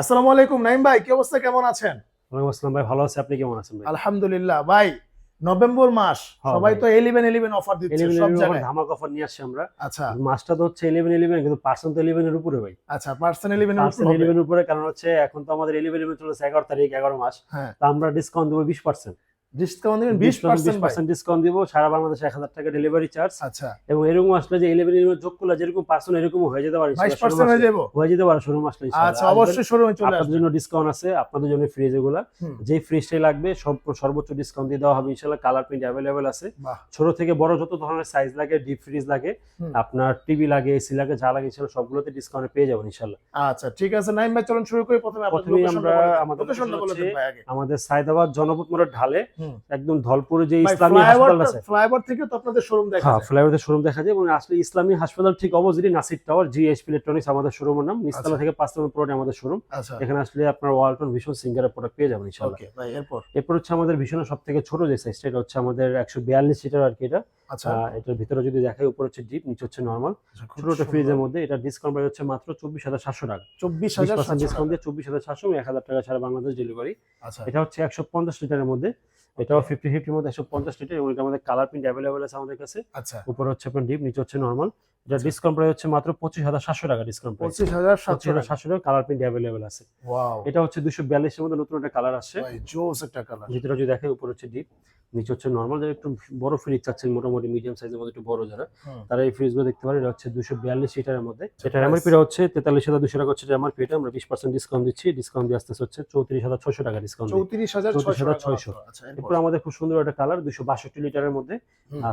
আসসালামু আলাইকুম নাইম ভাই কি অবস্থা? কেমন আছেন? ওয়ালাইকুম আসসালাম ভাই ভালো আছি। আপনি কেমন আছেন ভাই? আলহামদুলিল্লাহ। ভাই নভেম্বর মাস হ্যাঁ সবাই। তো ইলেভেন ইলেভেন অফার দিচ্ছে সব জায়গায়। ধামাক অফার নিয়ে আসছে আমরা। আচ্ছা। মাসটা তো হচ্ছে ইলেভেন ইলেভেন কিন্তু পার্সেন্ট তো ইলেভেন এর উপরে ভাই। আচ্ছা পার্সেন্ট ইলেভেন পার্সেন্ট এর উপরে কারণ হচ্ছে এখন তো আমাদের ইলেভেন ইলেভেন চলেছে এগারো তারিখ এগারো মাস। হ্যাঁ। তো আমরা ডিসকাউন্ট দেবো বিশ পার্সেন্ট ডিসকাউন্ট দিবেন বিশ পার্সেন্ট পার্সেন্ট ডিসকাউন্ট দিব সারা বাংলাদেশে এক হাজার টাকা ডেলিভারি চার্জ আচ্ছা। এবং এরকম আসলে যে যোগ করলে যেরকম পার্সেন্ট এরকম হয়ে যেতে পারে বাইশ ইনশাআল্লাহ পার্সেন্ট হয়ে যাব হয়ে যেতে পারে শোরুম আসলে আচ্ছা অবশ্যই শোরুমে চলে আপনাদের জন্য ডিসকাউন্ট আছে আপনাদের জন্য ফ্রিজ এগুলা। যে ফ্রিজটাই লাগবে সব সর্বোচ্চ ডিসকাউন্ট দিয়ে দেওয়া হবে ইনশাল্লাহ কালার প্রিন্ট অ্যাভেলেবেল আছে। ছোট থেকে বড় যত ধরনের সাইজ লাগে ডিপ ফ্রিজ লাগে আপনার টিভি লাগে এসি লাগে যা লাগে সবগুলোতে ডিসকাউন্ট পেয়ে যাবেন ইনশাল্লাহ আচ্ছা ঠিক আছে নাইম ভাই চলুন শুরু করি প্রথমে আপনাদের আমরা আমাদের আমাদের সায়দাবাদ জনপথ মোড়ের ঢালে। একদম ধলপুরে যে ইসলামী হাসপাতাল আছে। ফ্লাইওভার থেকে তো আপনাদের শোরুম দেখা হ্যাঁ যায় ফ্লাইওভারের শোরুম দেখা যায় এবং আসলে ইসলামী হাসপাতাল ঠিক অপোজিটে নাসির টাওয়ার জিএসপি ইলেকট্রনিক্স আমাদের শোরুমের নাম। নিচতলা আচ্ছা। থেকে পাঁচ নম্বর প্লটে আমাদের শোরুম আচ্ছা। এখানে আসলে আপনার ওয়ালটন ভীষণ সিঙ্গারের প্রোডাক্ট পেয়ে যাবেন ভাই এরপর? এরপর হচ্ছে আমাদের ভীষণ সব থেকে ছোট যে সাইজটা এটা হচ্ছে আমাদের একশো বিয়াল্লিশ লিটার আর কি এটা। আচ্ছা। এটার ভিতরে যদি দেখাই উপর হচ্ছে ডিপ নিচে হচ্ছে নর্মাল ছোট ফ্রিজের মধ্যে এটা ডিসকাউন্ট প্রাইস হচ্ছে মাত্র চব্বিশ হাজার সাতশো টাকা। চব্বিশ হাজার ডিসকাউন্ট দিয়ে চব্বিশ হাজার সাতশো এক হাজার টাকা ছাড়া বাংলাদেশ ডেলিভারি এটা হচ্ছে একশো পঞ্চাশ লিটারের মধ্যে। এটাও ফিফটি ফিফটির মধ্যে একশো পঞ্চাশ লিটার এবং এটা আমাদের কালার প্রিন্ট অ্যাভেলেবেল আছে আমাদের কাছে। আচ্ছা। উপরে হচ্ছে আপনার ডিপ নিচে হচ্ছে নর্মাল এটা ডিসকাউন্ট প্রাইস হচ্ছে মাত্র পঁচিশ হাজার সাতশো টাকা ডিসকাউন্ট প্রাইস পঁচিশ হাজার সাতশো টাকা। সাতশো টাকা কালার প্রিন্ট অ্যাভেলেবেল আছে। এটা হচ্ছে দুশো বিয়াল্লিশের মধ্যে নতুন একটা কালার আসছে। জোস একটা কালার ভিতরে যদি দেখে উপরে হচ্ছে ডিপ নিচে হচ্ছে নর্মাল যারা একটু বড় ফ্রিজ চাচ্ছেন মোটামুটি মিডিয়াম সাইজের মধ্যে একটু বড় যারা তারা এই ফ্রিজগুলো দেখতে পারেন। এটা হচ্ছে দুশো বিয়াল্লিশ লিটারের মধ্যে। এটার এমআরপিটা হচ্ছে তেতাল্লিশ হাজার দুশো টাকা হচ্ছে এমআরপি এটা আমরা বিশ পার্সেন্ট ডিসকাউন্ট দিচ্ছি। ডিসকাউন্ট দিয়ে আসতে হচ্ছে চৌত্রিশ হাজার ছশো টাকা ডিসকাউন্ট চৌত্রিশ হাজার চৌত্রিশ হাজার ছয়শো। আচ্ছা এরপর? আমাদের খুব সুন্দর একটা কালার দুশো বাষট্টি লিটারের মধ্যে।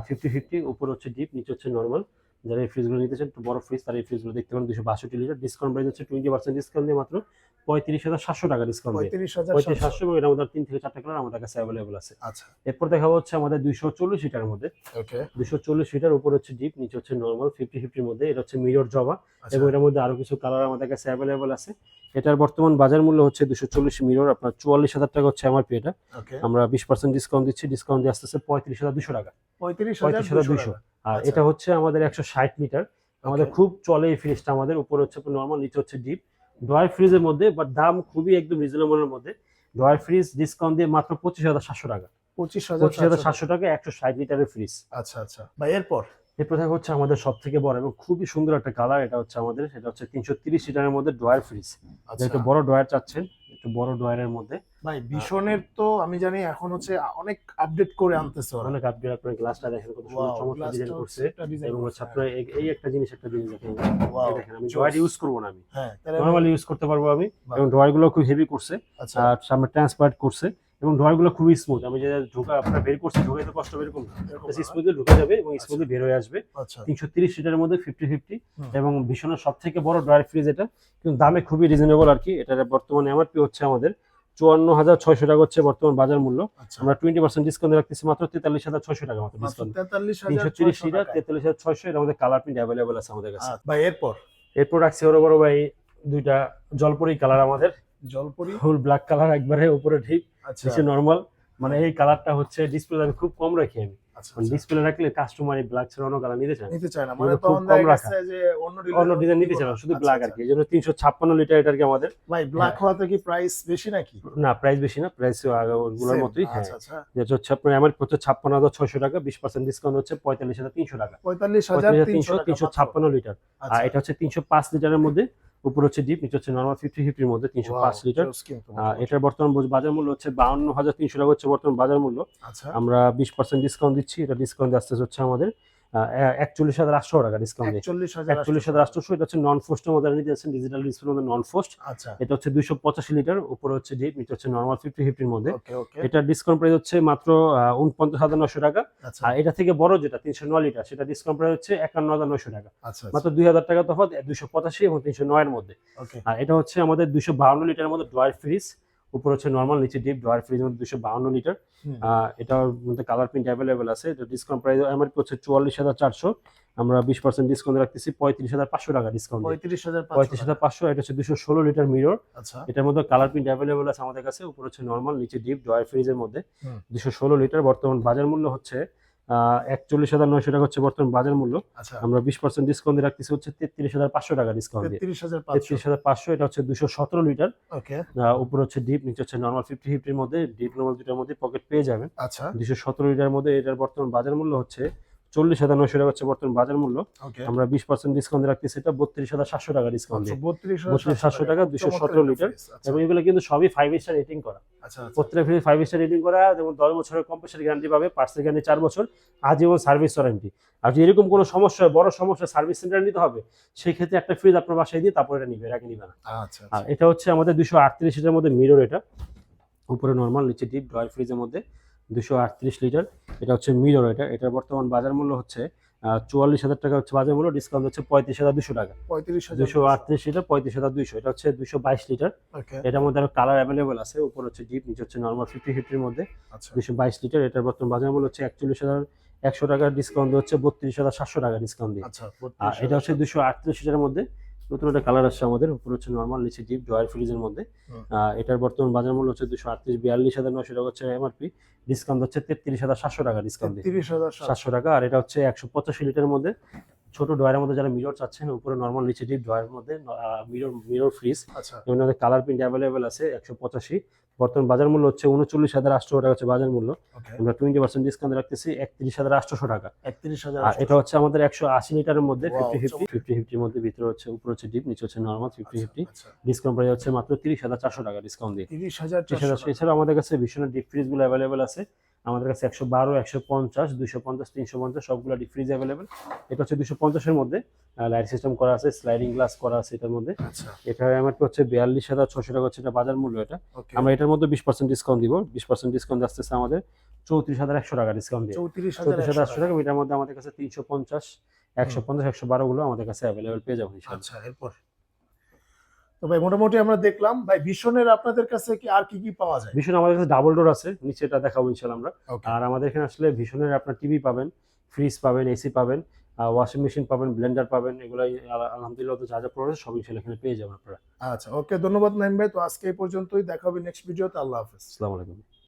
ফিফটি ফিফটি উপর হচ্ছে ডিপ নিচে হচ্ছে নর্মাল যারা এই ফ্রিজগুলো নিতে চান একটু বড় ফ্রিজ তারা এই ফ্রিজগুলো দেখতে পারেন। দুশো বাষট্টি লিটার। ডিসকাউন্ট প্রাইস হচ্ছে টোয়েন্টি পার্সেন্ট ডিসকাউন্ট দিয়ে মাত্র পঁয়ত্রিশ হাজার সাতশো টাকা ডিসকাউন্ট পঁয়ত্রিশ সাতশো। এবং এর মধ্যে তিন থেকে চারটা কালার আমাদের কাছে অ্যাভেলেবল আছে। আচ্ছা। এরপর দেখা হচ্ছে আমাদের দুইশো চল্লিশ মধ্যে। চল্লিশ লিটার উপর হচ্ছে ডিপ নিচে হচ্ছে নর্মাল ফিফটি ফিফটির মধ্যে। এটা হচ্ছে মিরর জবা। আচ্ছা। এবং এটার মধ্যে আরও কিছু কালার আমাদের কাছে অ্যাভেলেবল আছে। এটার বর্তমান বাজার মূল্য হচ্ছে দুশো চল্লিশ মিরর আপনার চুয়াল্লিশ হাজার টাকা হচ্ছে এমআরপি এটা। আমরা বিশ পার্সেন্ট ডিসকাউন্ট দিচ্ছি। ডিসকাউন্ট দিয়ে আসতেছে পঁয়ত্রিশ হাজার দুশো টাকা। পঁয়ত্রিশ হাজার দুশো আর আচ্ছা। এটা হচ্ছে আমাদের একশো ষাট লিটার। আমাদের খুব চলে এই ফ্রিজটা আমাদের উপরে হচ্ছে নর্মাল নিচে হচ্ছে ডিপ ডয়ার ফ্রিজের মধ্যে বাট দাম খুবই একদম রিজনেবলের মধ্যে ড্রয়ার ফ্রিজ ডিসকাউন্ট দিয়ে মাত্র পঁচিশ হাজার সাতশো টাকা। পঁচিশ হাজার পঁচিশ হাজার সাতশো টাকা একশো ষাট লিটারের ফ্রিজ আচ্ছা আচ্ছা। বা এরপর? এরপর দেখা হচ্ছে আমাদের সব থেকে বড় এবং খুবই সুন্দর একটা কালার এটা হচ্ছে আমাদের সেটা হচ্ছে তিনশো তিরিশ লিটারের মধ্যে ড্রয়ার ফ্রিজ। আচ্ছা। একটু বড় ড্রয়ার চাচ্ছেন একটু বড় ড্রয়ারের মধ্যে। ভাই ভীষণের তো আমি জানি এখন হচ্ছে অনেক আপডেট করে আনতেছে ওরা। অনেক আপডেট আপনার গ্লাসটা দেখেন কত সুন্দর চমৎকার ডিজাইন করছে। এবং হচ্ছে আপনার এই- একটা জিনিস একটা জিনিস দেখেন। দেখেন আমি জোস। ইউজ করব না আমি। হ্যাঁ তাহলে ইউজ করতে পারব আমি। এবংগুলো খুব হেভি করছে আচ্ছা। আর সামনে ট্রান্সপারেন্ট করছে এবং খুবই স্মুথ আমি যে ঢোকা আপনার বের করছি ঢোকাইতে কষ্ট এরকম স্মুথলি ঢুকে যাবে এবং স্মুথলি বের হয়ে আসবে। আচ্ছা। তিনশো তিরিশ লিটারের মধ্যে ফিফটি ফিফটি এবং ভীষণের সব থেকে বড় ড্রয়ার ফ্রিজ এটা। কিন্তু দামে খুবই রিজনেবল আর কি। এটা বর্তমানে এমআরপি হচ্ছে আমাদের চুয়ান্ন হাজার ছয়শো টাকা হচ্ছে বর্তমান বাজার মূল্য। আচ্ছা। আমরা টোয়েন্টি পার্সেন্ট ডিসকাউন্ট রাখতেছি মাত্র তেতাল্লিশ হাজার ছয়শো টাকা মাত্র ডিসকাউন্ট তিনশো তিরিশ টাকা তেতাল্লিশ হাজার ছয়শো এর আমাদের কালার প্রিন্ট অ্যাভেলেবল আছে আমাদের কাছে। বা ভাই এরপর? এরপর রাখছি ওর বড় ভাই দুইটা জলপরি কালার আমাদের। জলপরি? ফুল ব্ল্যাক কালার একবারে উপরে ঢিপ আচ্ছা। নর্মাল মানে এই কালারটা হচ্ছে ডিসপ্লে আমি খুব কম রাখি আমি। আচ্ছা, আচ্ছা। ডিসপ্লে রাখলে কাস্টমার এই ব্ল্যাক ছাড়া অন্য কালার নিতে চায় নিতে চায় না মানে এগুলো খুব তখন দেখা গেছে যে অন্য অন্য ডিজাইন নিতে চায় না শুধু আচ্ছা, ব্ল্যাক আর আচ্ছা। কি এই জন্য তিনশো ছাপ্পান্ন লিটার এটা কি আমাদের? ভাই ব্ল্যাক হওয়াতে কি প্রাইস বেশি নাকি? না প্রাইস বেশি না প্রাইস ওগুলোর মতোই হ্যাঁ। আচ্ছা আচ্ছা। যেটা হচ্ছে আপনার আমার হাজার ছয়শো টাকা বিশ পার্সেন্ট ডিসকাউন্ট হচ্ছে পঁয়তাল্লিশ হাজার তিনশো টাকা। পঁয়তাল্লিশ হাজার পঁয়তাল্লিশ তিনশো তিনশো তিনশো ছাপ্পান্ন লিটার আর আচ্ছা। এটা হচ্ছে তিনশো পাঁচ লিটারের মধ্যে উপর হচ্ছে ডিপ নিচে হচ্ছে নর্মাল ফিফটি ফিফটির মধ্যে তিনশো পাঁচ লিটার এটার বর্তমান বাজার মূল্য হচ্ছে বাউন্ন হাজার তিনশো টাকা হচ্ছে বর্তমান বাজার মূল্য। আচ্ছা। আমরা বিশ পার্সেন্ট ডিসকাউন্ট দিচ্ছি এটা ডিসকাউন্ট আসতে হচ্ছে আমাদের একচল্লিশ হাজার আটশো টাকা ডিসকাউন্ট একচল্লিশ হাজার একচল্লিশ আটশো এটা হচ্ছে নন ফোস্টের মধ্যে নিতে যাচ্ছেন ডিজিটাল ডিসপ্লের মধ্যে নন ফোস্ট আচ্ছা। এটা হচ্ছে দুইশো পঁচাশি লিটার উপরে হচ্ছে ডিপ নিচে হচ্ছে নর্মাল ফিফটি ফিফটির মধ্যে। ওকে ডিসকাউন্ট প্রাইস হচ্ছে মাত্র উনপঞ্চাশ হাজার নশো টাকা। আচ্ছা। আর এটা থেকে বড় যেটা তিনশো নয় লিটার সেটা ডিসকাউন্ট প্রাইস হচ্ছে একান্ন হাজার নশো টাকা। আচ্ছা মাত্র দুই হাজার টাকা তফাৎ দুইশো পঁচাশি এবং তিনশো নয়ের মধ্যে। আর এটা হচ্ছে আমাদের দুইশো বাউন্ন লিটারের মধ্যে ড্রয়ার ফ্রিজ উপর হচ্ছে নর্মাল নিচে ডিপ ড্রয়ার ফ্রিজ মধ্যে দুশো বাউন্ন লিটার এটার মধ্যে কালার প্রিন্ট অ্যাভেলেবেল আছে। এটা ডিসকাউন্ট প্রাইস এমআরপি হচ্ছে চুয়াল্লিশ হাজার চারশো। আমরা বিশ পার্সেন্ট ডিসকাউন্ট রাখতেছি পঁয়ত্রিশ হাজার পাঁচশো টাকা ডিসকাউন্ট পঁয়ত্রিশ হাজার পঁয়ত্রিশ হাজার পাঁচশো এটা হচ্ছে দুশো ষোলো লিটার মিরর আচ্ছা। এটার মধ্যে কালার প্রিন্ট অ্যাভেলেবেল আছে আমাদের কাছে। উপর হচ্ছে নর্মাল নিচে ডিপ ড্রয়ার ফ্রিজের মধ্যে দুশো ষোলো লিটার বর্তমান বাজার মূল্য হচ্ছে একচল্লিশ হাজার নয়শো টাকা হচ্ছে বর্তমান বাজার মূল্য। আচ্ছা। আমরা বিশ পার্সেন্ট ডিসকাউন্ট দিয়ে রাখতেছি হচ্ছে তেত্রিশ হাজার পাঁচশো টাকা ডিসকাউন্ট তেত্রিশ হাজার পাঁচশো। এটা হচ্ছে দুশো সতেরো লিটার। উপরে হচ্ছে ডিপ নিচে হচ্ছে নর্মাল ফিফটি ফিফটির মধ্যে ডিপ নর্মাল দুটার মধ্যে পকেট পেয়ে যাবেন। আচ্ছা। দুশো সতেরো লিটার মধ্যে এটার বর্তমান বাজার মূল্য হচ্ছে চল্লিশ হাজার নয়শো টাকা হচ্ছে বর্তমান বাজার মূল্য। আমরা বিশ পার্সেন্ট ডিসকাউন্ট রাখতেছি। এটা বত্রিশ হাজার সাতশো টাকা ডিসকাউন্ট বত্রিশ বত্রিশ সাতশো টাকা। দুশো সতেরো লিটার এবং এগুলো কিন্তু সবই ফাইভ স্টার রেটিং করা। আচ্ছা আচ্ছা। প্রত্যেকটা ফাইভ স্টার রেটিং করা যেমন দশ বছরের কম্পালসারি গ্যারান্টি পাবে পার্সেল গ্যারান্টি চার বছর আজীবন সার্ভিস ওয়ারেন্টি আর যদি এরকম কোনো সমস্যা বড় সমস্যা সার্ভিস সেন্টার নিতে হবে সেই ক্ষেত্রে একটা ফ্রিজ আপনার বাসায় দিয়ে তারপর এটা নিবে এর নিবে না। আচ্ছা আর আচ্ছা। এটা হচ্ছে আমাদের দুশো আটত্রিশ মধ্যে মিরর এটা। উপরে নর্মাল নিচে ডিপ ড্রয়ার ফ্রিজের মধ্যে। দুশো আটত্রিশ লিটার। এটা হচ্ছে মিরর এটা। এটার বর্তমান বাজার মূল্য হচ্ছে চুয়াল্লিশ হাজার টাকা হচ্ছে বাজার মূল্য। ডিসকাউন্ট হচ্ছে পঁয়ত্রিশ হাজার দুশো টাকা। পঁয়ত্রিশ দুশো আটত্রিশ লিটার পঁয়ত্রিশ হাজার দুইশো। এটা হচ্ছে দুশো বাইশ লিটার। এটার মধ্যে আরও কালার অ্যাভেলেবল আছে। উপর হচ্ছে ডিপ নিচে হচ্ছে নর্মাল ফিফটি ফিফটির মধ্যে আচ্ছা। দুশো বাইশ লিটার। এটার বর্তমান বাজার মূল্য হচ্ছে একচল্লিশ হাজার একশো টাকার ডিসকাউন্ট হচ্ছে বত্রিশ হাজার সাতশো টাকা ডিসকাউন্ট দিয়ে। আচ্ছা এটা হচ্ছে দুশো আটত্রিশ লিটারের মধ্যে। নতুন একটা কালার আসছে আমাদের উপর হচ্ছে নর্মাল নিচে ডিপ ড্রয়ার ফ্রিজের মধ্যে। আহ, এটার বর্তমান বাজার মূল্য হচ্ছে দুশো আটত্রিশ বিয়াল্লিশ হাজার নশো টাকা হচ্ছে এমআরপি ডিসকাউন্ট হচ্ছে তেত্রিশ হাজার সাতশো টাকা ডিসকাউন্ট দিয়ে। তেত্রিশ হাজার। সাতশো টাকা আর এটা হচ্ছে একশো পঁচাশি লিটারের মধ্যে। ছোট ড্রয়ারের মধ্যে যারা মিরর চাচ্ছেন উপরে নর্মাল নিচে ডিপ ড্রয়ারের মধ্যে মিরর মিরর ফ্রিজ আচ্ছা। মধ্যে কালার প্রিন্ট অ্যাভেলেবেল আছে একশো পঁচাশি। বর্তমান বাজার মূল্য হচ্ছে উনচল্লিশ হাজার আটশো টাকা হচ্ছে বাজার মূল্য। আমরা টোয়েন্টি পার্সেন্ট ডিসকাউন্ট রাখতেছি একত্রিশ হাজার আটশোশো টাকা। একত্রিশ হাজার এটা হচ্ছে আমাদের একশো আশি লিটারের মধ্যে ফিফটি ফিফটি ফিফটি ফিফটির মধ্যে ভিতরে হচ্ছে উপরে হচ্ছে ডিপ নিচে হচ্ছে normal fifty fifty discount price হচ্ছে মাত্র তিরিশ হাজার চারশো টাকা ডিসকাউন্ট দিয়ে। তিরিশ হাজার এছাড়াও আমাদের কাছে ভীষণের ডিপ ফ্রিজগুলো অ্যাভেলেবেল আছে। আমাদের কাছে একশো বারো একশো পঞ্চাশ দুশো পঞ্চাশ তিনশো পঞ্চাশ সবগুলো ডিপ ফ্রিজ অ্যাভেলেবেল এটা হচ্ছে দুশো পঞ্চাশের মধ্যে লাইট সিস্টেম করা আছে স্লাইডিং গ্লাস করা আছে এটার মধ্যে। এটা এটার এমআরপি হচ্ছে বিয়াল্লিশ হাজার ছশো টাকা হচ্ছে এটা বাজার মূল্য এটা। আমরা এটার মধ্যে বিশ পার্সেন্ট ডিসকাউন্ট দিব। বিশ পার্সেন্ট ডিসকাউন্ট আসতেছে আমাদের চৌত্রিশ হাজার একশো টাকা ডিসকাউন্ট দিয়ে। চৌত্রিশ হাজার একশো টাকা। এটার মধ্যে আমাদের কাছে তিনশো পঞ্চাশ একশো পঞ্চাশ একশো বারো গুলো আমাদের কাছে অ্যাভেলেবেল পেয়ে যাবেন ইনশাআল্লাহ। আচ্ছা এরপর? তো ভাই মোটামুটি আমরা দেখলাম। ভাই ভীষণের আপনাদের কাছে কি আর কি কি পাওয়া যায়? ভীষণ আমাদের কাছে ডাবল ডোর আছে। নিচে এটা দেখাবো ইনশাল্লাহ আমরা। আর আমাদের এখানে আসলে ভীষণের আপনার টিভি পাবেন ফ্রিজ পাবেন এসি পাবেন ওয়াশিং মেশিন পাবেন ব্লেন্ডার পাবেন এগুলো আলহামদুলিল্লাহ তো যা যা প্রোডাক্ট সব ইনশাল্লাহ এখানে পেয়ে যাবেন আপনারা। আচ্ছা ওকে ধন্যবাদ নাইম ভাই। তো আজকে এই পর্যন্তই। দেখা হবে নেক্সট ভিডিওতে আল্লাহ হাফেজ। আসসালামু আলাইকুম।